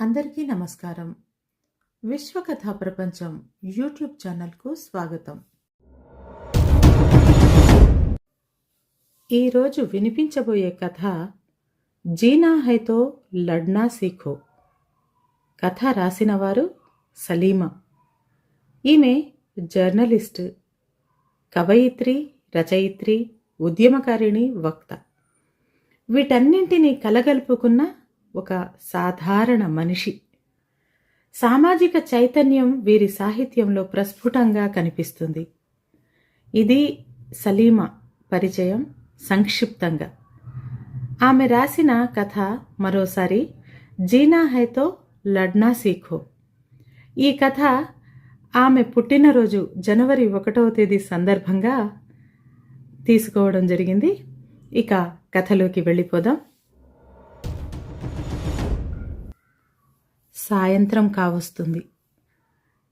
అందరికీ నమస్కారం. విశ్వకథా ప్రపంచం యూట్యూబ్ ఛానల్కు స్వాగతం. ఈరోజు వినిపించబోయే కథ జీనా హైతో లడ్నా సీఖో. కథ రాసినవారు సలీమా. ఈమె జర్నలిస్ట్ కవయిత్రి రచయిత్రి ఉద్యమకారిణి వక్త. వీటన్నింటినీ కలగలుపుకున్న ఒక సాధారణ మనిషి. సామాజిక చైతన్యం వీరి సాహిత్యంలో ప్రస్ఫుటంగా కనిపిస్తుంది. ఇది సలీమా పరిచయం సంక్షిప్తంగా. ఆమె రాసిన కథ మరోసారి జీనా హైతో లడ్నా సీఖో. ఈ కథ ఆమె పుట్టినరోజు జనవరి ఒకటవ తేదీ సందర్భంగా తీసుకోవడం జరిగింది. ఇక కథలోకి వెళ్ళిపోదాం. సాయంత్రం కావస్తుంది.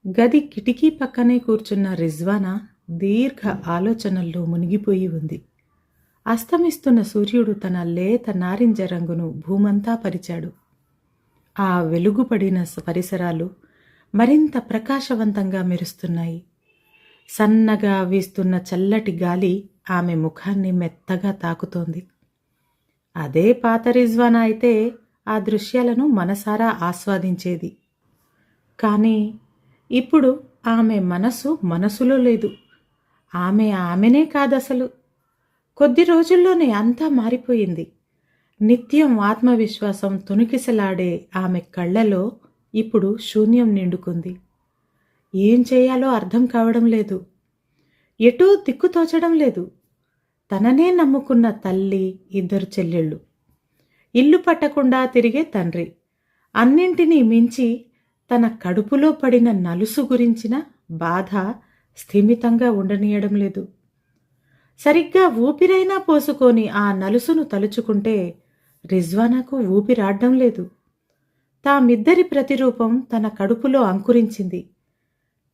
గది కిటికీ పక్కనే కూర్చున్న రిజ్వానా దీర్ఘ ఆలోచనల్లో మునిగిపోయి ఉంది. అస్తమిస్తున్న సూర్యుడు తన లేత నారింజ రంగును భూమంతా పరిచాడు. ఆ వెలుగుపడిన పరిసరాలు మరింత ప్రకాశవంతంగా మెరుస్తున్నాయి. సన్నగా వీస్తున్న చల్లటి గాలి ఆమె ముఖాన్ని మెత్తగా తాకుతోంది. అదే పాత రిజ్వానా అయితే ఆ దృశ్యాలను మనసారా ఆస్వాదించేది. కానీ ఇప్పుడు ఆమె మనసు మనసులో లేదు. ఆమె ఆమెనే కాదసలు. కొద్ది రోజుల్లోనే అంతా మారిపోయింది. నిత్యం ఆత్మవిశ్వాసం తునికిసలాడే ఆమె కళ్ళలో ఇప్పుడు శూన్యం నిండుకుంది. ఏం చేయాలో అర్థం కావడం లేదు. ఎటూ దిక్కు తోచడం లేదు. తననే నమ్ముకున్న తల్లి ఇద్దరు చెల్లెళ్ళు. ఇల్లు పట్టకుండా తిరిగే తండ్రి. అన్నింటినీ మించి తన కడుపులో పడిన నలుసు గురించిన బాధ స్థిమితంగా ఉండనీయడం లేదు. సరిగ్గా ఊపిరైనా పోసుకొని ఆ నలుసును తలుచుకుంటే రిజ్వానాకు ఊపిరాడ్డం లేదు. తామిద్దరి ప్రతిరూపం తన కడుపులో అంకురించింది.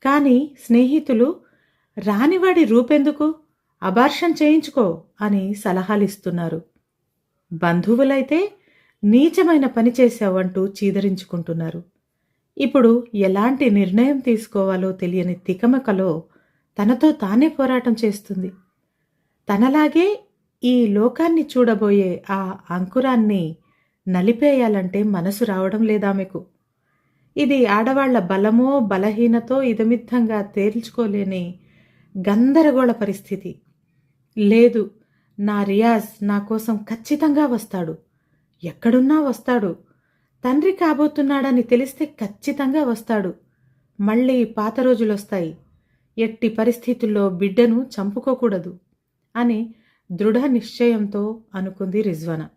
కానీ స్నేహితులు రానివాడి రూపెందుకు? అబార్షన్ చేయించుకో అని సలహాలిస్తున్నారు. బంధువులైతే నీచమైన పని చేశావంటూ చీదరించుకుంటున్నారు. ఇప్పుడు ఎలాంటి నిర్ణయం తీసుకోవాలో తెలియని తికమకలో తనతో తానే పోరాటం చేస్తుంది. తనలాగే ఈ లోకాన్ని చూడబోయే ఆ అంకురాన్ని నలిపేయాలంటే మనసు రావడం లేదామెకు ఇది ఆడవాళ్ళ బలమో బలహీనతో ఇదమిత్తంగా తేల్చుకోలేని గందరగోళ పరిస్థితి. లేదు నా రియాజ్ నా కోసం ఖచ్చితంగా వస్తాడు. ఎక్కడున్నా వస్తాడు. తండ్రి కాబోతున్నాడని తెలిస్తే ఖచ్చితంగా వస్తాడు. మళ్ళీ పాత రోజులొస్తాయి. ఎట్టి పరిస్థితుల్లో బిడ్డను చంపుకోకూడదు అని దృఢ నిశ్చయంతో అనుకుంది రిజ్వన.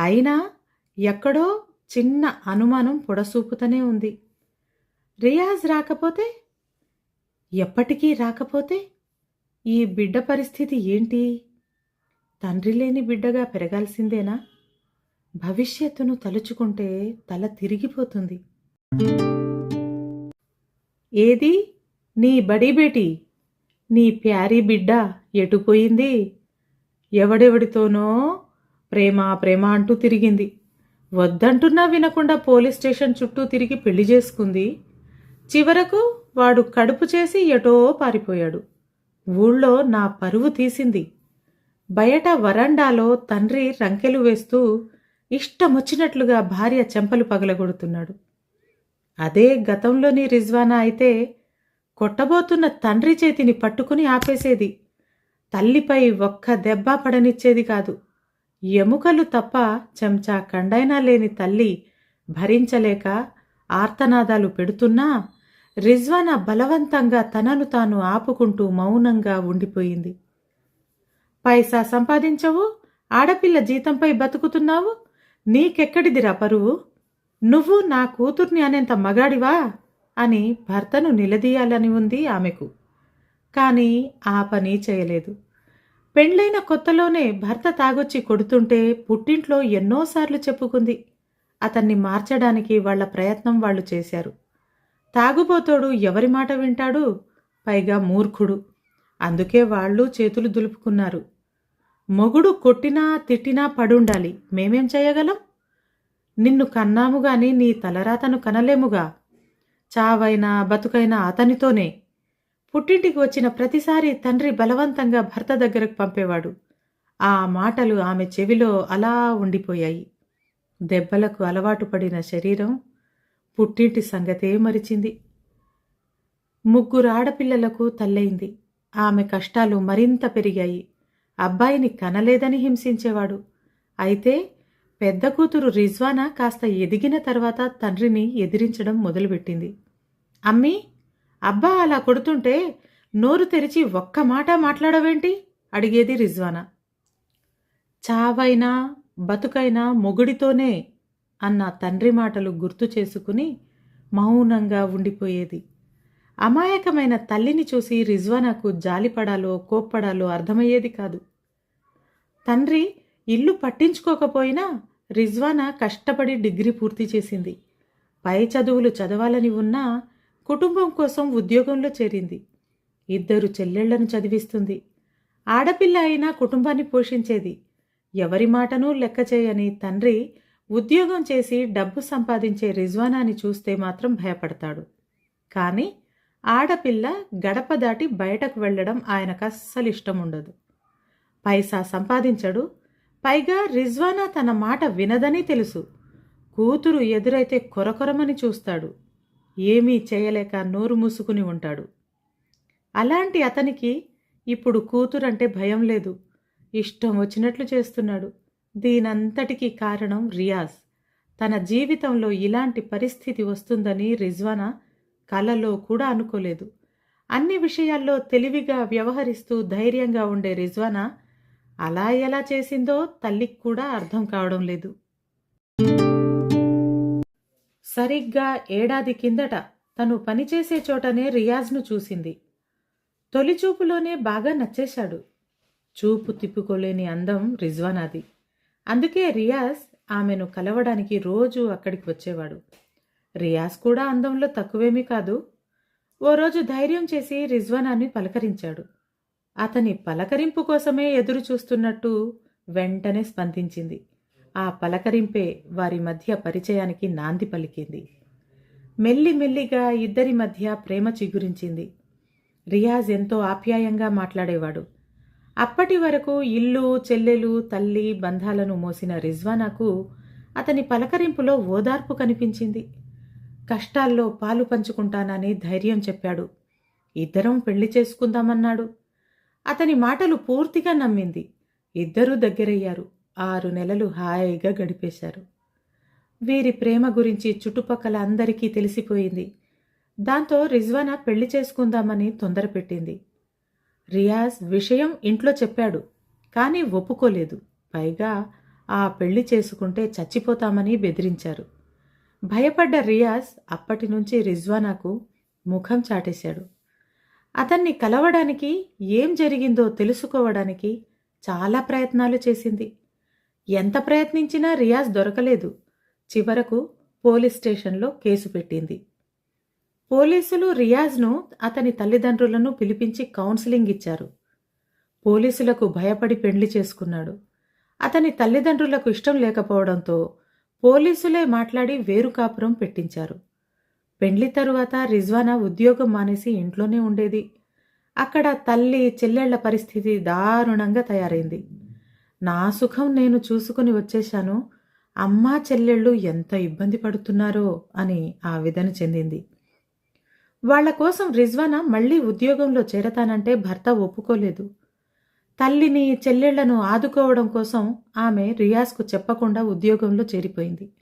అయినా ఎక్కడో చిన్న అనుమానం పొడసూపుతూనే ఉంది. రియాజ్ రాకపోతే? ఎప్పటికీ రాకపోతే? ఈ బిడ్డ పరిస్థితి ఏంటి? తండ్రి లేని బిడ్డగా పెరగాల్సిందేనా? భవిష్యత్తును తలుచుకుంటే తల తిరిగిపోతుంది. ఏది? నీ బడిబేటి నీ ప్యారీ బిడ్డ ఎటుపోయింది? ఎవడెవడితోనో ప్రేమ ప్రేమ అంటూ తిరిగింది. వద్దంటున్నా వినకుండా పోలీస్ స్టేషన్ చుట్టూ తిరిగి పెళ్ళి చేసుకుంది. చివరకు వాడు కడుపు చేసి ఎటో పారిపోయాడు. ఊళ్ళో నా పరువు తీసింది. బయట వరండాలో తండ్రి రంకెలు వేస్తూ ఇష్టమొచ్చినట్లుగా భార్య చెంపలు పగలగొడుతున్నాడు. అదే గతంలోని రిజ్వానా అయితే కొట్టబోతున్న తండ్రి చేతిని పట్టుకుని ఆపేసేది. తల్లిపై ఒక్క దెబ్బ పడనిచ్చేది కాదు. ఎముకలు తప్ప చెంచా కండైనా లేని తల్లి భరించలేక ఆర్తనాదాలు పెడుతున్నా రిజ్వానా బలవంతంగా తనను తాను ఆపుకుంటూ మౌనంగా ఉండిపోయింది. పైసా సంపాదించవు ఆడపిల్ల జీతంపై బతుకుతున్నావు నీకెక్కడిదిరా పరువు? నువ్వు నా కూతుర్ని అనేంత మగాడివా? అని భర్తను నిలదీయాలని ఉంది ఆమెకు. కానీ ఆ పని చేయలేదు. పెండ్లైన కొత్తలోనే భర్త తాగొచ్చి కొడుతుంటే పుట్టింట్లో ఎన్నోసార్లు చెప్పుకుంది. అతన్ని మార్చడానికి వాళ్ళ ప్రయత్నం వాళ్ళు చేశారు. తాగుబోతోడు ఎవరి మాట వింటాడు? పైగా మూర్ఖుడు. అందుకే వాళ్ళు చేతులు దులుపుకున్నారు. మొగుడు కొట్టినా తిట్టినా పడుండాలి. మేమేం చేయగలం? నిన్ను కన్నాము గాని నీ తలరాతను కనలేముగా? చావైనా బతుకైనా అతనితోనే. పుట్టింటికి వచ్చిన ప్రతిసారి తండ్రి బలవంతంగా భర్త దగ్గరకు పంపేవాడు. ఆ మాటలు ఆమె చెవిలో అలా ఉండిపోయాయి. దెబ్బలకు అలవాటు పడిన శరీరం పుట్టింటి సంగతే మరిచింది. ముగ్గురు ఆడపిల్లలకు తల్లయింది ఆమె కష్టాలు మరింత పెరిగాయి. అబ్బాయిని కనలేదని హింసించేవాడు. అయితే పెద్ద కూతురు రిజ్వానా కాస్త ఎదిగిన తర్వాత తండ్రిని ఎదిరించడం మొదలుపెట్టింది. అమ్మీ అబ్బా అలా కొడుతుంటే నోరు తెరిచి ఒక్క మాట మాట్లాడవేంటి? అడిగేది రిజ్వానా. చావైనా బతుకైనా మొగుడితోనే అన్న తండ్రి మాటలు గుర్తు చేసుకుని మౌనంగా ఉండిపోయేది. అమాయకమైన తల్లిని చూసి రిజ్వానాకు జాలిపడాలో కోప్పడాలో అర్థమయ్యేది కాదు. తండ్రి ఇల్లు పట్టించుకోకపోయినా రిజ్వానా కష్టపడి డిగ్రీ పూర్తి చేసింది. పై చదువులు చదవాలని ఉన్నా కుటుంబం కోసం ఉద్యోగంలో చేరింది. ఇద్దరు చెల్లెళ్ళను చదివిస్తుంది. ఆడపిల్ల అయినా కుటుంబాన్ని పోషించేది. ఎవరి మాటనూ లెక్క చేయని తండ్రి ఉద్యోగం చేసి డబ్బు సంపాదించే రిజ్వానాని చూస్తే మాత్రం భయపడతాడు. కానీ ఆడపిల్ల గడప దాటి బయటకు వెళ్ళడం ఆయనకు అస్సలు ఇష్టం ఉండదు పైసా సంపాదించడు. పైగా రిజ్వానా తన మాట వినదని తెలుసు. కూతురు ఎదురైతే కొరకొరమని చూస్తాడు. ఏమీ చేయలేక నోరు మూసుకుని ఉంటాడు. అలాంటి అతనికి ఇప్పుడు కూతురంటే భయం లేదు. ఇష్టం వచ్చినట్లు చేస్తున్నాడు. దీనంతటికీ కారణం రియాజ్. తన జీవితంలో ఇలాంటి పరిస్థితి వస్తుందని రిజ్వానా కలలో కూడా అనుకోలేదు. అన్ని విషయాల్లో తెలివిగా వ్యవహరిస్తూ ధైర్యంగా ఉండే రిజ్వానా అలా ఎలా చేసిందో తల్లికి కూడా అర్థం కావడం లేదు. సరిగ్గా ఏడాది కిందట తను పనిచేసే చోటనే రియాజ్ను చూసింది. తొలి చూపులోనే బాగా నచ్చేశాడు. చూపు తిప్పుకోలేని అందం రిజ్వానాది. అందుకే రియాజ్ ఆమెను కలవడానికి రోజు అక్కడికి వచ్చేవాడు. రియాజ్ కూడా అందంలో తక్కువేమీ కాదు. ఓ రోజు ధైర్యం చేసి రిజ్వానాన్ని పలకరించాడు. అతని పలకరింపు కోసమే ఎదురు చూస్తున్నట్టు వెంటనే స్పందించింది. ఆ పలకరింపే వారి మధ్య పరిచయానికి నాంది పలికింది. మెల్లి మెల్లిగా ఇద్దరి మధ్య ప్రేమ చిగురించింది. రియాజ్ ఎంతో ఆప్యాయంగా మాట్లాడేవాడు. అప్పటి వరకు ఇల్లు చెల్లెలు తల్లి బంధాలను మోసిన రిజ్వానాకు అతని పలకరింపులో ఓదార్పు కనిపించింది. కష్టాల్లో పాలు పంచుకుంటానని ధైర్యం చెప్పాడు. ఇద్దరం పెళ్ళి చేసుకుందామన్నాడు. అతని మాటలు పూర్తిగా నమ్మింది. ఇద్దరూ దగ్గరయ్యారు. ఆరు నెలలు హాయిగా గడిపేశారు. వీరి ప్రేమ గురించి చుట్టుపక్కల అందరికీ తెలిసిపోయింది. దాంతో రిజ్వానా పెళ్ళి చేసుకుందామని తొందరపెట్టింది. రియాజ్ విషయం ఇంట్లో చెప్పాడు కానీ ఒప్పుకోలేదు. పైగా ఆ పెళ్ళి చేసుకుంటే చచ్చిపోతామని బెదిరించారు. భయపడ్డ రియాజ్ అప్పటి నుంచి రిజ్వానాకు ముఖం చాటేశాడు. అతన్ని కలవడానికి ఏం జరిగిందో తెలుసుకోవడానికి చాలా ప్రయత్నాలు చేసింది. ఎంత ప్రయత్నించినా రియాజ్ దొరకలేదు. చివరకు పోలీస్ స్టేషన్లో కేసు పెట్టింది. పోలీసులు రియాజ్ను అతని తల్లిదండ్రులను పిలిపించి కౌన్సిలింగ్ ఇచ్చారు. పోలీసులకు భయపడి పెండ్లి చేసుకున్నాడు. అతని తల్లిదండ్రులకు ఇష్టం లేకపోవడంతో పోలీసులే మాట్లాడి వేరు కాపురం పెట్టించారు. పెండ్లి తరువాత రిజ్వానా ఉద్యోగం మానేసి ఇంట్లోనే ఉండేది. అక్కడ తల్లి చెల్లెళ్ళ పరిస్థితి దారుణంగా తయారైంది. నా సుఖం నేను చూసుకుని వచ్చేశాను. అమ్మా చెల్లెళ్ళు ఎంత ఇబ్బంది పడుతున్నారో అని ఆవేదన చెందింది. వాళ్ళ కోసం రిజ్వానా మళ్ళీ ఉద్యోగంలో చేరతానంటే భర్త ఒప్పుకోలేదు. తల్లిని చెల్లెళ్ళను ఆదుకోవడం కోసం ఆమె రియాజ్కు చెప్పకుండా ఉద్యోగంలో చేరిపోయింది.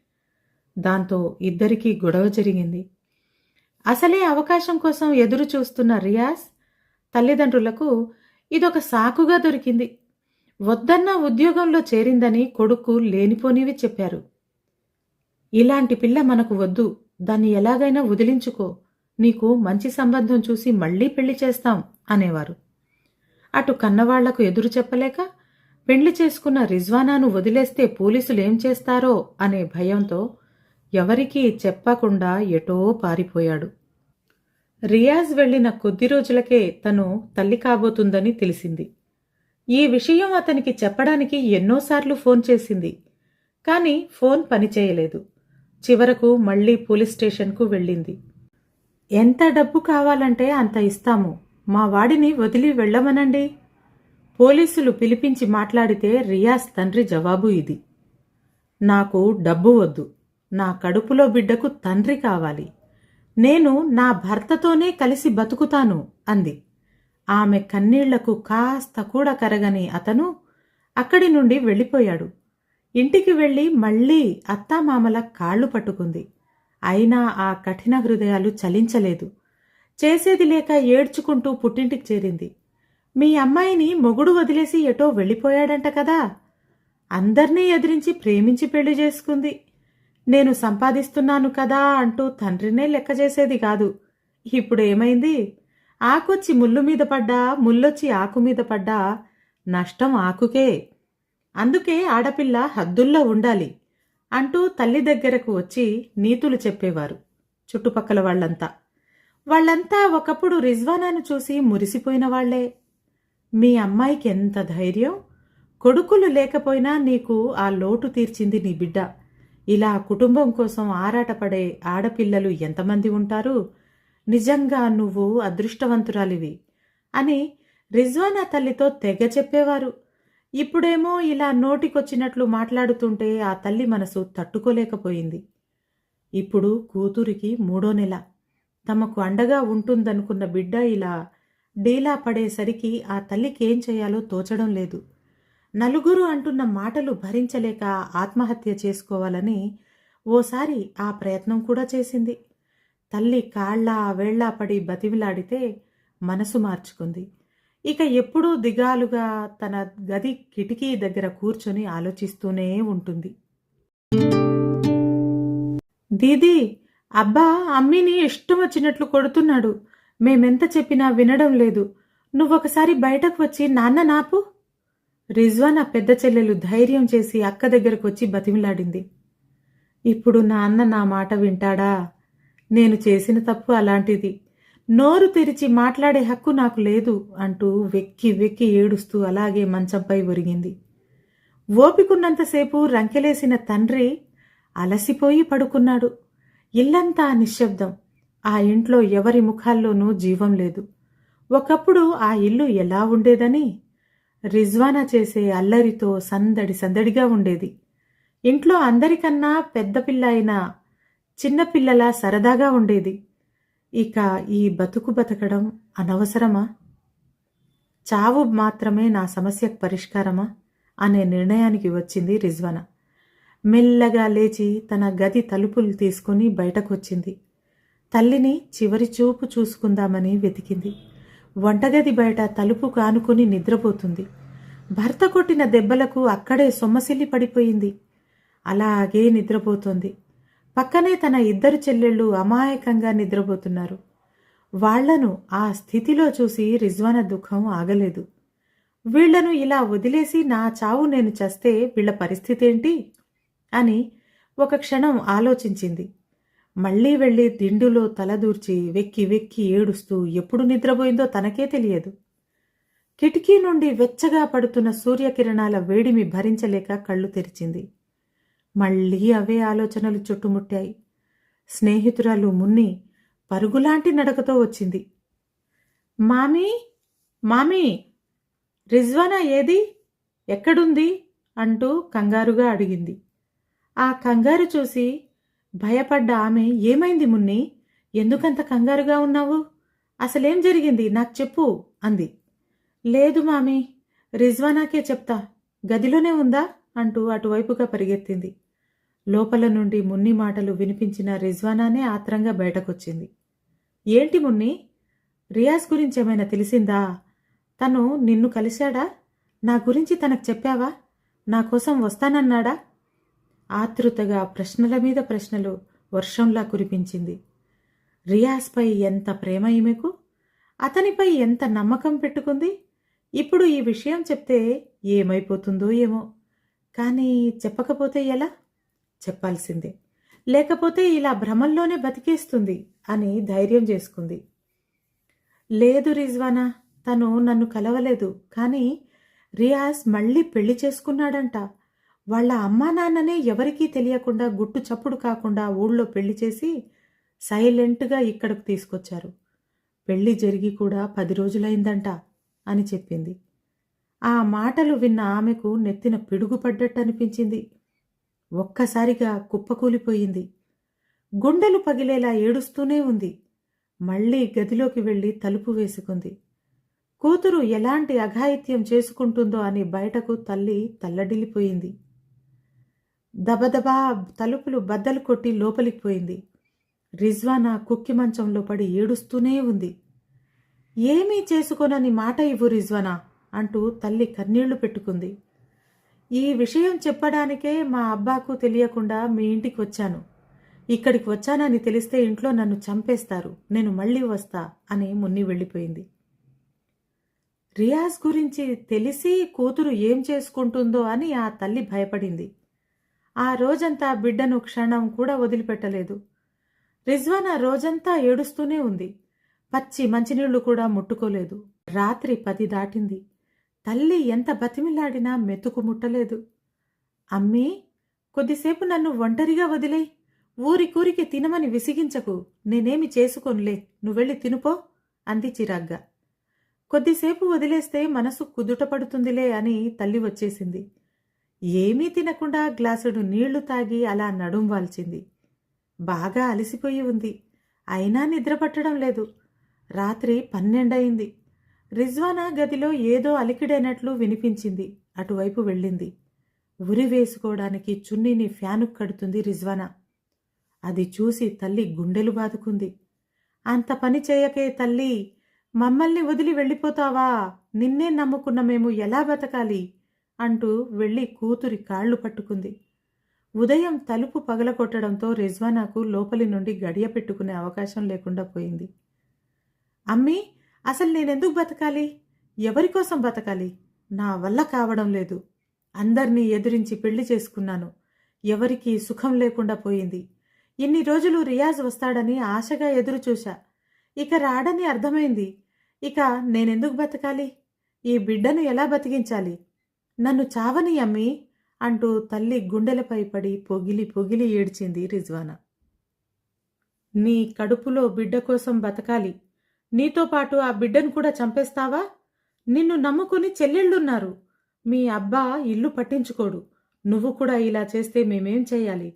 దాంతో ఇద్దరికీ గొడవ జరిగింది. అసలే అవకాశం కోసం ఎదురు చూస్తున్న రియాజ్ తల్లిదండ్రులకు ఇదొక సాకుగా దొరికింది. వద్దన్న ఉద్యోగంలో చేరిందని కొడుకు లేనిపోనివి చెప్పారు. ఇలాంటి పిల్ల మనకు వద్దు. దాన్ని ఎలాగైనా వదిలించుకో. నీకు మంచి సంబంధం చూసి మళ్ళీ పెళ్ళి చేస్తాం అనేవారు. అటు కన్నవాళ్ళకు ఎదురు చెప్పలేక పెండ్లి చేసుకున్న రిజ్వానాను వదిలేస్తే పోలీసులు ఏం చేస్తారో అనే భయంతో ఎవరికీ చెప్పకుండా ఎటో పారిపోయాడు. రియాజ్ వెళ్ళిన కొద్ది రోజులకే తను తల్లి కాబోతుందని తెలిసింది. ఈ విషయం అతనికి చెప్పడానికి ఎన్నోసార్లు ఫోన్ చేసింది కానీ ఫోన్ పనిచేయలేదు చివరకు మళ్ళీ పోలీస్ స్టేషన్కు వెళ్ళింది. ఎంత డబ్బు కావాలంటే అంత ఇస్తాము మా వాడిని వదిలి వెళ్ళమనండి. పోలీసులు పిలిపించి మాట్లాడితే రియాజ్ తండ్రి జవాబు ఇది. నాకు డబ్బు వద్దు. నా కడుపులో బిడ్డకు తండ్రి కావాలి. నేను నా భర్తతోనే కలిసి బతుకుతాను అంది. ఆమె కన్నీళ్ళకు కాస్త కూడా కరగని అతను అక్కడి నుండి వెళ్ళిపోయాడు. ఇంటికి వెళ్ళి మళ్ళీ అత్తామామల కాళ్ళు పట్టుకుంది. అయినా ఆ కఠిన హృదయాలు చలించలేదు. చేసేది లేక ఏడ్చుకుంటూ పుట్టింటికి చేరింది. మీ అమ్మాయిని మొగుడు వదిలేసి ఎటో వెళ్ళిపోయాడంట కదా. అందర్నీ ఎదిరించి ప్రేమించి పెళ్ళి చేసుకుంది. నేను సంపాదిస్తున్నాను కదా అంటూ తండ్రినే లెక్క చేసేది కాదు. ఇప్పుడు ఏమైంది? ఆకొచ్చి ముళ్ళు మీద పడ్డా ముల్లొచ్చి ఆకు మీద పడ్డా నష్టం ఆకుకే. అందుకే ఆడపిల్ల హద్దుల్లో ఉండాలి అంటూ తల్లి దగ్గరకు వచ్చి నీతులు చెప్పేవారు. చుట్టుపక్కల వాళ్ళంతా. వాళ్ళంతా ఒకప్పుడు రిజ్వానాను చూసి మురిసిపోయిన వాళ్ళే మీ అమ్మాయికి ఎంత ధైర్యం? కొడుకులు లేకపోయినా నీకు ఆ లోటు తీర్చింది నీ బిడ్డ. ఇలా కుటుంబం కోసం ఆరాటపడే ఆడపిల్లలు ఎంతమంది ఉంటారు? నిజంగా నువ్వు అదృష్టవంతురాలివి అని రిజ్వానా తల్లితో తెగ చెప్పేవారు. ఇప్పుడేమో ఇలా నోటికొచ్చినట్లు మాట్లాడుతుంటే ఆ తల్లి మనసు తట్టుకోలేకపోయింది. ఇప్పుడు కూతురికి మూడో నెల. తమకు అండగా ఉంటుందనుకున్న బిడ్డ ఇలా డీలా పడేసరికి ఆ తల్లికి ఏం చేయాలో తోచడం లేదు. నలుగురు అంటున్న మాటలు భరించలేక ఆత్మహత్య చేసుకోవాలని ఓసారి ఆ ప్రయత్నం కూడా చేసింది. తల్లి కాళ్ళ వేళ్ళా పడి బతివిలాడితే మనసు మార్చుకుంది. ఇక ఎప్పుడూ దిగాలుగా తన గది కిటికీ దగ్గర కూర్చొని ఆలోచిస్తూనే ఉంటుంది. దీదీ అబ్బా అమ్మిని ఇష్టం వచ్చినట్లు కొడుతున్నాడు. మేమెంత చెప్పినా వినడం లేదు. నువ్వొకసారి బయటకు వచ్చి నాన్న నాపు. రిజ్వానా పెద్ద చెల్లెలు ధైర్యం చేసి అక్క దగ్గరకు వచ్చి బతిమిలాడింది. ఇప్పుడు నా అన్న నా మాట వింటాడా? నేను చేసిన తప్పు అలాంటిది. నోరు తెరిచి మాట్లాడే హక్కు నాకు లేదు అంటూ వెక్కి వెక్కి ఏడుస్తూ అలాగే మంచంపై ఒరిగింది. ఓపికున్నంతసేపు రంకెలేసిన తండ్రి అలసిపోయి పడుకున్నాడు. ఇల్లంతా నిశ్శబ్దం. ఆ ఇంట్లో ఎవరి ముఖాల్లోనూ జీవం లేదు. ఒకప్పుడు ఆ ఇల్లు ఎలా ఉండేదని? రిజ్వానా చేసే అల్లరితో సందడి సందడిగా ఉండేది. ఇంట్లో అందరికన్నా పెద్ద పిల్ల అయిన చిన్నపిల్లలా సరదాగా ఉండేది. ఇక ఈ బతుకు బతకడం అనవసరమా? చావు మాత్రమే నా సమస్యకు పరిష్కారమా? అనే నిర్ణయానికి వచ్చింది రిజ్వానా. మెల్లగా లేచి తన గది తలుపులు తీసుకుని బయటకొచ్చింది. తల్లిని చివరి చూపు చూసుకుందామని వెతికింది. వంటగది బయట తలుపు కానుకొని నిద్రపోతుంది. భర్త కొట్టిన దెబ్బలకు అక్కడే సొమ్మసిల్లి పడిపోయింది. అలాగే నిద్రపోతోంది. పక్కనే తన ఇద్దరు చెల్లెళ్ళు అమాయకంగా నిద్రపోతున్నారు. వాళ్ళను ఆ స్థితిలో చూసి రిజ్వాన దుఃఖం ఆగలేదు. వీళ్ళను ఇలా వదిలేసి నా చావు నేను చస్తే వీళ్ళ పరిస్థితి ఏంటి? అని ఒక క్షణం ఆలోచించింది. మళ్ళీ వెళ్ళి దిండులో తలదూర్చి వెక్కి వెక్కి ఏడుస్తూ ఎప్పుడు నిద్రపోయిందో తనకే తెలియదు. కిటికీ నుండి వెచ్చగా పడుతున్న సూర్యకిరణాల వేడిమి భరించలేక కళ్ళు తెరిచింది. మళ్ళీ అవే ఆలోచనలు చుట్టుముట్టాయి. స్నేహితురాలు మున్ని పరుగులాంటి నడకతో వచ్చింది. మామీ మామీ రిజ్వానా ఏది? ఎక్కడుంది? అంటూ కంగారుగా అడిగింది. ఆ కంగారు చూసి భయపడ్డ ఆమె ఏమైంది మున్ని? ఎందుకంత కంగారుగా ఉన్నావు? అసలేం జరిగింది? నాకు చెప్పు అంది. లేదు మామీ రిజ్వానాకే చెప్తా. గదిలోనే ఉందా? అంటూ అటువైపుగా పరిగెత్తింది. లోపల నుండి మున్ని మాటలు వినిపించిన రిజ్వానానే ఆత్రంగా బయటకొచ్చింది. ఏంటి మున్ని? రియాజ్ గురించి ఏమైనా తెలిసిందా? తను నిన్ను కలిశాడా? నా గురించి తనకు చెప్పావా? నా కోసం వస్తానన్నాడా? ఆతృతగా ప్రశ్నల మీద ప్రశ్నలు వర్షంలా కురిపించింది. రియాజ్పై ఎంత ప్రేమ ఈమెకు? అతనిపై ఎంత నమ్మకం పెట్టుకుంది? ఇప్పుడు ఈ విషయం చెప్తే ఏమైపోతుందో ఏమో. కానీ చెప్పకపోతే ఎలా? చెప్పాల్సిందే. లేకపోతే ఇలా భ్రమంలోనే బతికేస్తుంది అని ధైర్యం చేసుకుంది. లేదు రిజ్వానా తను నన్ను కలవలేదు కానీ రియాజ్ మళ్ళీ పెళ్ళి చేసుకున్నాడంట. వాళ్ళ అమ్మా నాన్ననే ఎవరికీ తెలియకుండా గుట్టు చప్పుడు కాకుండా ఊళ్ళో పెళ్ళి చేసి సైలెంట్గా ఇక్కడకు తీసుకొచ్చారు. పెళ్ళి జరిగి కూడా పది రోజులైందంట అని చెప్పింది. ఆ మాటలు విన్న ఆమెకు నెత్తిన పిడుగుపడ్డట్టు అనిపించింది. ఒక్కసారిగా కుప్పకూలిపోయింది. గుండెలు పగిలేలా ఏడుస్తూనే ఉంది. మళ్ళీ గదిలోకి వెళ్ళి తలుపు వేసుకుంది. కూతురు ఎలాంటి అఘాయిత్యం చేసుకుంటుందో అని బయటకు తల్లి తల్లడిల్లిపోయింది. దబదబా తలుపులు బద్దలు కొట్టి లోపలికి పోయింది. రిజ్వానా కుక్కి మంచంలో పడి ఏడుస్తూనే ఉంది. ఏమీ చేసుకోనని మాట ఇవ్వు రిజ్వానా అంటూ తల్లి కన్నీళ్ళు పెట్టుకుంది. ఈ విషయం చెప్పడానికే మా అబ్బాకు తెలియకుండా మీ ఇంటికి వచ్చాను. ఇక్కడికి వచ్చానని తెలిస్తే ఇంట్లో నన్ను చంపేస్తారు. నేను మళ్ళీ వస్తా అని మున్ని వెళ్ళిపోయింది. రియాజ్ గురించి తెలిసి కూతురు ఏం చేసుకుంటుందో అని ఆ తల్లి భయపడింది. ఆ రోజంతా బిడ్డను క్షణం కూడా వదిలిపెట్టలేదు. రిజ్వానా రోజంతా ఏడుస్తూనే ఉంది. పచ్చి మంచినీళ్ళు కూడా ముట్టుకోలేదు. రాత్రి పది దాటింది. తల్లి ఎంత బతిమిలాడినా మెతుకు ముట్టలేదు. అమ్మీ కొద్దిసేపు నన్ను ఒంటరిగా వదిలేయి. ఊరి కూరికి తినమని విసిగించకు. నేనేమి చేసుకోనులే. నువ్వెళ్ళి తినుపో అంది చిరాగ్గా. కొద్దిసేపు వదిలేస్తే మనసు కుదుట పడుతుందిలే అని తల్లి వచ్చేసింది. ఏమీ తినకుండా గ్లాసుడు నీళ్ళు తాగి అలా నడుం వాల్చింది. బాగా అలసిపోయి ఉంది. అయినా నిద్రపట్టడం లేదు. రాత్రి పన్నెండయింది. రిజ్వానా గదిలో ఏదో అలికిడైనట్లు వినిపించింది. అటువైపు వెళ్ళింది. ఉరి వేసుకోవడానికి చున్నీని ఫ్యాను కడుతుంది రిజ్వానా. అది చూసి తల్లి గుండెలు బాదుకుంది. అంత పని చేయకే తల్లి మమ్మల్ని వదిలి వెళ్ళిపోతావా? నిన్నే నమ్ముకున్న మేము ఎలా బతకాలి? అంటూ వెళ్ళి కూతురి కాళ్ళు పట్టుకుంది. ఉదయం తలుపు పగలగొట్టడంతో రిజ్వానాకు లోపలి నుండి గడియ పెట్టుకునే అవకాశం లేకుండా పోయింది. అమ్మీ అసలు నేనెందుకు బతకాలి? ఎవరి కోసం బతకాలి? నా వల్ల కావడం లేదు. అందరినీ ఎదిరించి పెళ్ళి చేసుకున్నాను. ఎవరికీ సుఖం లేకుండా పోయింది. ఇన్ని రోజులు రియాజ్ వస్తాడని ఆశగా ఎదురు చూశా ఇక రాడని అర్థమైంది. ఇక నేనెందుకు బతకాలి? ఈ బిడ్డను ఎలా బతికించాలి? నన్ను చావని అమ్మి అంటూ తల్లి గుండెలపై పడి పొగిలి పొగిలి ఏడ్చింది రిజ్వానా. నీ కడుపులో బిడ్డ కోసం బతకాలి. నీతో పాటు ఆ బిడ్డను కూడా చంపేస్తావా? నిన్ను నమ్ముకుని చెల్లెళ్ళున్నారు. మీ అబ్బా ఇల్లు పట్టించుకోడు. నువ్వు కూడా ఇలా చేస్తే మేమేం చేయాలి?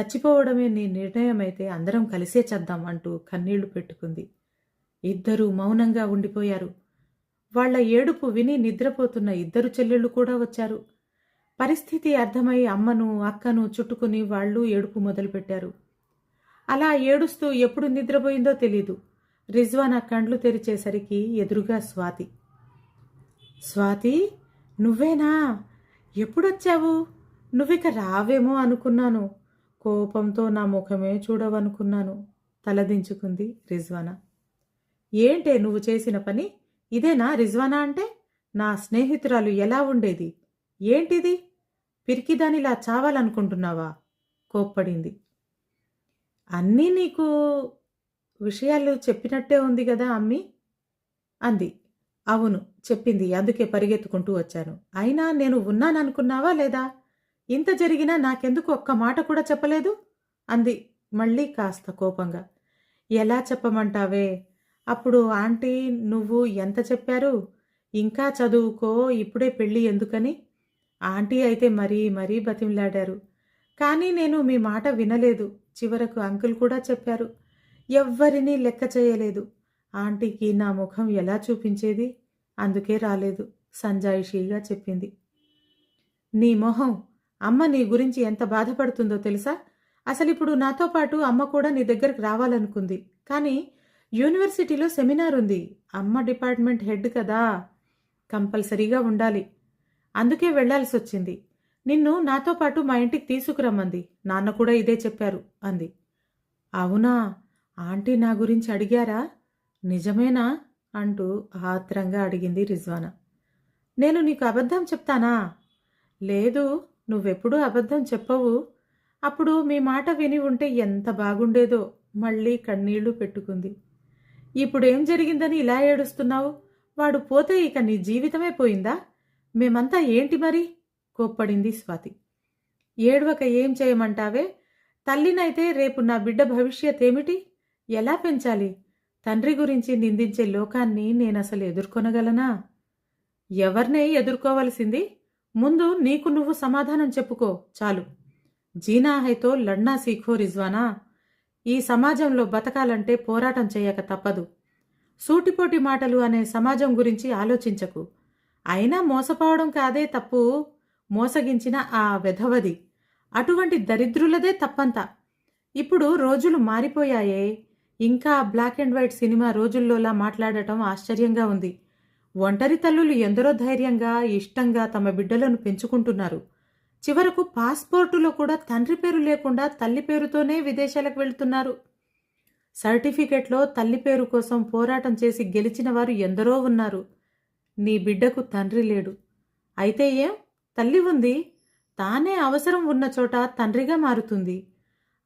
చచ్చిపోవడమే నీ నిర్ణయమైతే అందరం కలిసే చేద్దాం అంటూ కన్నీళ్ళు పెట్టుకుంది. ఇద్దరూ మౌనంగా ఉండిపోయారు. వాళ్ళ ఏడుపు విని నిద్రపోతున్న ఇద్దరు చెల్లెళ్ళు కూడా వచ్చారు. పరిస్థితి అర్థమై అమ్మను అక్కను చుట్టుకుని వాళ్ళు ఏడుపు మొదలుపెట్టారు. అలా ఏడుస్తూ ఎప్పుడు నిద్రపోయిందో తెలీదు. రిజ్వానా కండ్లు తెరిచేసరికి ఎదురుగా స్వాతి. స్వాతి నువ్వేనా? ఎప్పుడొచ్చావు? నువ్విక రావేమో అనుకున్నాను. కోపంతో నా ముఖమే చూడవనుకున్నాను తలదించుకుంది రిజ్వానా. ఏంటే నువ్వు చేసిన పని? ఇదేనా రిజ్వానా అంటే? నా స్నేహితురాలు ఎలా ఉండేది? ఏంటిది? పిరికిదానిలా చావాలనుకుంటున్నావా? కోప్పడింది. అన్నీ నీకు విషయాలు చెప్పినట్టే ఉంది కదా అమ్మి? అంది. అవును చెప్పింది. అందుకే పరిగెత్తుకుంటూ వచ్చాను. అయినా నేను ఉన్నాననుకున్నావా లేదా? ఇంత జరిగినా నాకెందుకు ఒక్క మాట కూడా చెప్పలేదు? అంది మళ్ళీ కాస్త కోపంగా. ఎలా చెప్పమంటావే? అప్పుడు ఆంటీ నువ్వు ఎంత చెప్పారు? ఇంకా చదువుకో ఇప్పుడే పెళ్ళి ఎందుకని? ఆంటీ అయితే మరీ మరీ బతిమలాడారు. కానీ నేను మీ మాట వినలేదు. చివరకు అంకుల్ కూడా చెప్పారు. ఎవ్వరినీ లెక్క చేయలేదు. ఆంటీకి నా ముఖం ఎలా చూపించేది? అందుకే రాలేదు సంజాయిషీగా చెప్పింది. నీ మొహం అమ్మ నీ గురించి ఎంత బాధపడుతుందో తెలుసా? అసలు ఇప్పుడు నాతో పాటు అమ్మ కూడా నీ దగ్గరకు రావాలనుకుంది. కానీ యూనివర్సిటీలో సెమినార్ ఉంది. అమ్మ డిపార్ట్మెంట్ హెడ్ కదా. కంపల్సరీగా ఉండాలి. అందుకే వెళ్ళాల్సి వచ్చింది. నిన్ను నాతో పాటు మా ఇంటికి తీసుకురమ్మంది. నాన్న కూడా ఇదే చెప్పారు అంది. అవునా? ఆంటీ నా గురించి అడిగారా? నిజమేనా? అంటూ ఆత్రంగా అడిగింది రిజ్వానా. నేను నీకు అబద్ధం చెప్తానా? లేదు నువ్వెప్పుడూ అబద్ధం చెప్పవు. అప్పుడు మీ మాట విని ఉంటే ఎంత బాగుండేదో మళ్ళీ కన్నీళ్ళు పెట్టుకుంది. ఇప్పుడేం జరిగిందని ఇలా ఏడుస్తున్నావు? వాడు పోతే ఇక నీ జీవితమే పోయిందా? మేమంతా ఏంటి మరి? కోప్పడింది స్వాతి. ఏడవక ఏం చేయమంటావే? తల్లినైతే రేపు నా బిడ్డ భవిష్యత్ ఏమిటి ఎలా పెంచాలి? తండ్రి గురించి నిందించే లోకాన్ని నేనసలు ఎదుర్కొనగలనా? ఎవరినే ఎదుర్కోవలసింది? ముందు నీకు నువ్వు సమాధానం చెప్పుకో చాలు. జీనా హైతో లడ్నా సీఖో రిజ్వానా? ఈ సమాజంలో బతకాలంటే పోరాటం చేయక తప్పదు. సూటిపోటి మాటలు అనే సమాజం గురించి ఆలోచించకు. అయినా మోసపోవడం కాదే తప్పు. మోసగించిన ఆ వెధవది. అటువంటి దరిద్రులదే తప్పంతా. ఇప్పుడు రోజులు మారిపోయాయే. ఇంకా బ్లాక్ అండ్ వైట్ సినిమా రోజుల్లోలా మాట్లాడటం ఆశ్చర్యంగా ఉంది. ఒంటరి తల్లులు ఎందరో ధైర్యంగా ఇష్టంగా తమ బిడ్డలను పెంచుకుంటున్నారు. చివరకు పాస్పోర్టులో కూడా తండ్రి పేరు లేకుండా తల్లి పేరుతోనే విదేశాలకు వెళ్తున్నారు. సర్టిఫికెట్లో తల్లి పేరు కోసం పోరాటం చేసి గెలిచిన వారు ఎందరో ఉన్నారు. నీ బిడ్డకు తండ్రి లేడు. అయితే ఏం? తల్లి ఉంది. తానే అవసరం ఉన్న చోట తండ్రిగా మారుతుంది.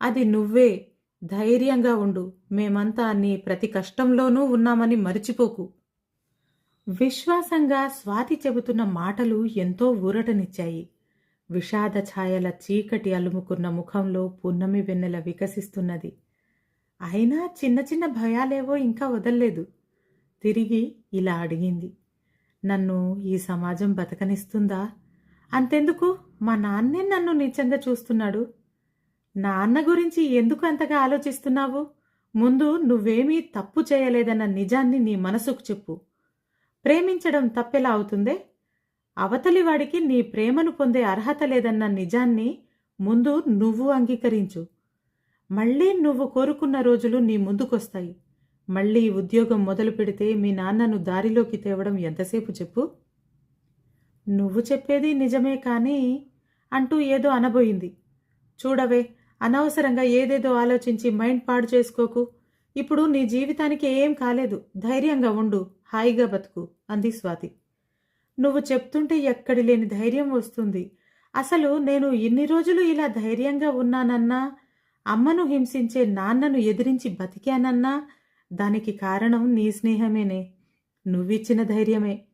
అది నువ్వే. ధైర్యంగా ఉండు. మేమంతా నీ ప్రతి కష్టంలోనూ ఉన్నామని మరిచిపోకు. విశ్వాసంగా స్వాతి చెబుతున్న మాటలు ఎంతో ఊరటనిచ్చాయి. విషాద ఛాయల చీకటి అలుముకున్న ముఖంలో పున్నమి వెన్నెల వికసిస్తున్నది. అయినా చిన్న చిన్న భయాలేవో ఇంకా వదల్లేదు. తిరిగి ఇలా అడిగింది. నన్ను ఈ సమాజం బతకనిస్తుందా? అంతెందుకు? మా నాన్నే నన్ను నిజంగా చూస్తున్నాడు. నాన్న గురించి ఎందుకు అంతగా ఆలోచిస్తున్నావు? ముందు నువ్వేమీ తప్పు చేయలేదన్న నిజాన్ని నీ మనసుకు చెప్పు. ప్రేమించడం తప్పెలా అవుతుందే? అవతలి వాడికి నీ ప్రేమను పొందే అర్హత లేదన్న నిజాన్ని ముందు నువ్వు అంగీకరించు. మళ్ళీ నువ్వు కోరుకున్న రోజులు నీ ముందుకొస్తాయి. మళ్ళీ ఉద్యోగం మొదలు పెడితే మీ నాన్నను దారిలోకి తేవడం ఎంతసేపు చెప్పు? నువ్వు చెప్పేది నిజమే కానీ అంటూ ఏదో అనబోయింది. చూడవే అనవసరంగా ఏదేదో ఆలోచించి మైండ్ పాడు చేసుకోకు. ఇప్పుడు నీ జీవితానికి ఏం కాలేదు. ధైర్యంగా ఉండు. హాయిగా బతుకు అంది స్వాతి. నువ్వు చెప్తుంటే ఎక్కడి లేని ధైర్యం వస్తుంది. అసలు నేను ఇన్ని రోజులు ఇలా ధైర్యంగా ఉన్నానన్నా? అమ్మను హింసించే నాన్నను ఎదిరించి బతికానన్నా? దానికి కారణం నీ స్నేహమేనే. నువ్విచ్చిన ధైర్యమే.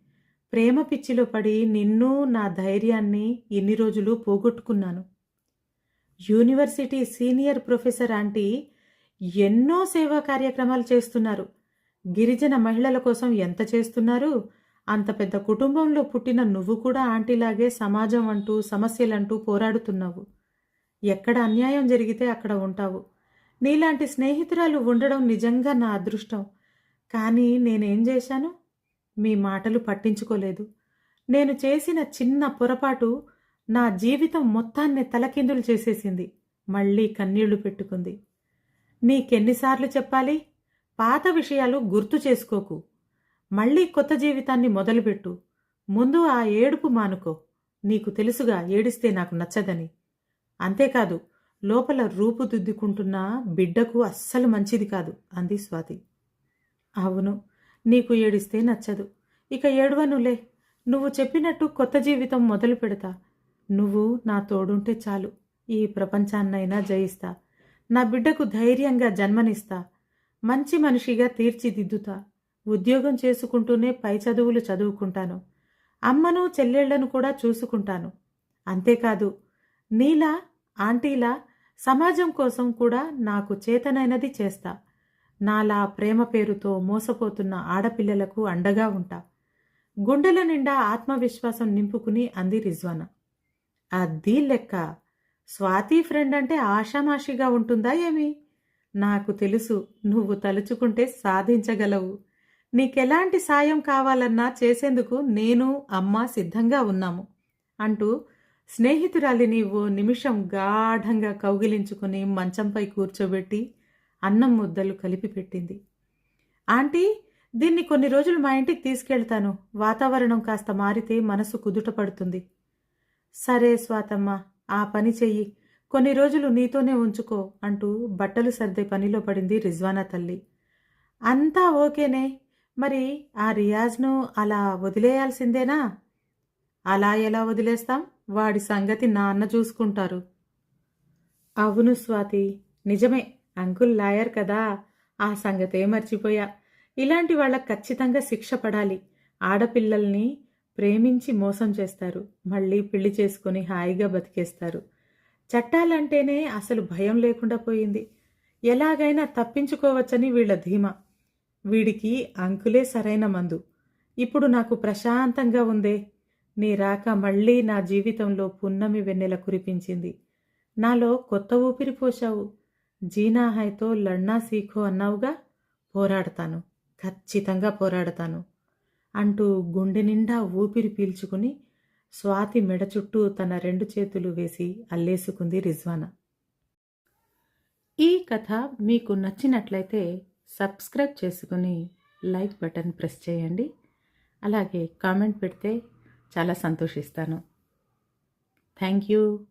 ప్రేమ పిచ్చిలో పడి నిన్ను నా ధైర్యాన్ని ఇన్ని రోజులు పోగొట్టుకున్నాను. యూనివర్సిటీ సీనియర్ ప్రొఫెసర్ ఆంటీ ఎన్నో సేవా కార్యక్రమాలు చేస్తున్నారు. గిరిజన మహిళల కోసం ఎంత చేస్తున్నారు? అంత పెద్ద కుటుంబంలో పుట్టిన నువ్వు కూడా ఆంటీలాగే సమాజం అంటూ సమస్యలంటూ పోరాడుతున్నావు. ఎక్కడ అన్యాయం జరిగితే అక్కడ ఉంటావు. నీలాంటి స్నేహితురాలు ఉండడం నిజంగా నా అదృష్టం. కానీ నేనేం చేశాను? మీ మాటలు పట్టించుకోలేదు. నేను చేసిన చిన్న పొరపాటు నా జీవితం మొత్తాన్ని తలకిందులు చేసేసింది. మళ్ళీ కన్నీళ్ళు పెట్టుకుంది. నీకెన్నిసార్లు చెప్పాలి? పాత విషయాలు గుర్తు చేసుకోకు. మళ్ళీ కొత్త జీవితాన్ని మొదలుపెట్టు. ముందు ఆ ఏడుపు మానుకో. నీకు తెలుసుగా ఏడిస్తే నాకు నచ్చదని. అంతేకాదు లోపల రూపుదిద్దుకుంటున్న బిడ్డకు అస్సలు మంచిది కాదు అంది స్వాతి. అవును నీకు ఏడిస్తే నచ్చదు. ఇక ఏడవనులే. నువ్వు చెప్పినట్టు కొత్త జీవితం మొదలు పెడతా. నువ్వు నా తోడుంటే చాలు. ఈ ప్రపంచాన్నైనా జయిస్తా. నా బిడ్డకు ధైర్యంగా జన్మనిస్తా. మంచి మనిషిగా తీర్చిదిద్దుతా. ఉద్యోగం చేసుకుంటూనే పై చదువులు చదువుకుంటాను. అమ్మను చెల్లెళ్ళను కూడా చూసుకుంటాను. అంతేకాదు నీలా ఆంటీలా సమాజం కోసం కూడా నాకు చేతనైనది చేస్తా. నాలా ప్రేమ పేరుతో మోసపోతున్న ఆడపిల్లలకు అండగా ఉంటా. గుండెల నిండా ఆత్మవిశ్వాసం నింపుకుని అంది రిజ్వానా. అది లెక్క. స్వాతి ఫ్రెండ్ అంటే ఆషామాషిగా ఉంటుందా ఏమి? నాకు తెలుసు నువ్వు తలుచుకుంటే సాధించగలవు. నీకెలాంటి సాయం కావాలన్నా చేసేందుకు నేను అమ్మ సిద్ధంగా ఉన్నాము అంటూ స్నేహితురాలిని ఓ నిమిషం గాఢంగా కౌగిలించుకుని మంచంపై కూర్చోబెట్టి అన్నం ముద్దలు కలిపి పెట్టింది. ఆంటీ దీన్ని కొన్ని రోజులు మా ఇంటికి తీసుకెళ్తాను. వాతావరణం కాస్త మారితే మనసు కుదుట పడుతుంది. సరే స్వాతమ్మ ఆ పని చెయ్యి. కొన్ని రోజులు నీతోనే ఉంచుకో అంటూ బట్టలు సర్దే పనిలో పడింది రిజ్వానా తల్లి. అంతా ఓకేనే మరి ఆ రియాజ్ను అలా వదిలేయాల్సిందేనా? అలా ఎలా వదిలేస్తాం? వాడి సంగతి నాన్న చూసుకుంటారు. అవును స్వాతి నిజమే. అంకుల్ లాయర్ కదా. ఆ సంగతే మర్చిపోయా. ఇలాంటి వాళ్ళకి ఖచ్చితంగా శిక్ష పడాలి. ఆడపిల్లల్ని ప్రేమించి మోసం చేస్తారు. మళ్ళీ పెళ్ళి చేసుకొని హాయిగా బతికేస్తారు. చట్టాలంటేనే అసలు భయం లేకుండా పోయింది. ఎలాగైనా తప్పించుకోవచ్చని వీళ్ళ ధీమా. వీడికి అంకులే సరైన మందు. ఇప్పుడు నాకు ప్రశాంతంగా ఉందే. నీ రాక మళ్ళీ నా జీవితంలో పున్నమి వెన్నెల కురిపించింది. నాలో కొత్త ఊపిరి పోశావు. జీనా హైతో లడ్నా సీఖో అన్నావుగా? పోరాడతాను. ఖచ్చితంగా పోరాడతాను. అంటూ గుండె నిండా ఊపిరి పీల్చుకుని స్వాతి మెడ చుట్టూ తన రెండు చేతులు వేసి అల్లేసుకుంది రిజ్వానా. ఈ కథ మీకు నచ్చినట్లయితే సబ్స్క్రైబ్ చేసుకుని లైక్ బటన్ ప్రెస్ చేయండి. అలాగే కామెంట్ పెడితే చాలా సంతోషిస్తాను. Thank you.